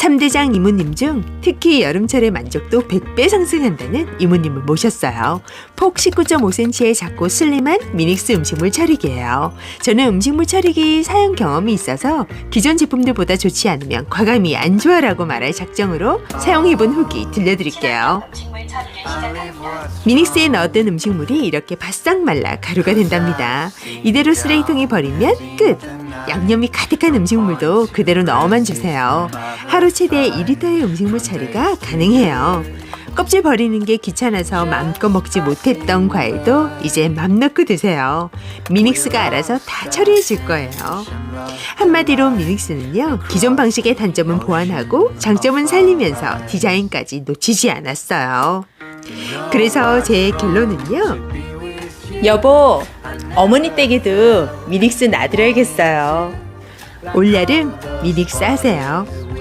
삼대장 이모님 중 특히 여름철의 만족도 100배 상승한다는 이모님을 모셨어요. 폭 19.5cm의 작고 슬림한 미닉스 음식물 처리기예요. 저는 음식물 처리기 사용 경험이 있어서 기존 제품들보다 좋지 않으면 과감히 안 좋아라고 말할 작정으로 사용해본 후기 들려드릴게요. 미닉스에 넣었던 음식물이 이렇게 바싹 말라 가루가 된답니다. 이대로 쓰레기통에 버리면 끝! 양념이 가득한 음식물도 그대로 넣어만 주세요. 하루 최대 2리터의 음식물 처리가 가능해요. 껍질 버리는 게 귀찮아서 마음껏 먹지 못했던 과일도 이제 맘 놓고 드세요. 미닉스가 알아서 다 처리해 줄 거예요. 한마디로 미닉스는요, 기존 방식의 단점은 보완하고 장점은 살리면서 디자인까지 놓치지 않았어요. 그래서 제 결론은요, 여보, 어머니 댁에도 미닉스 놔드려야겠어요. 올여름 미닉스 하세요.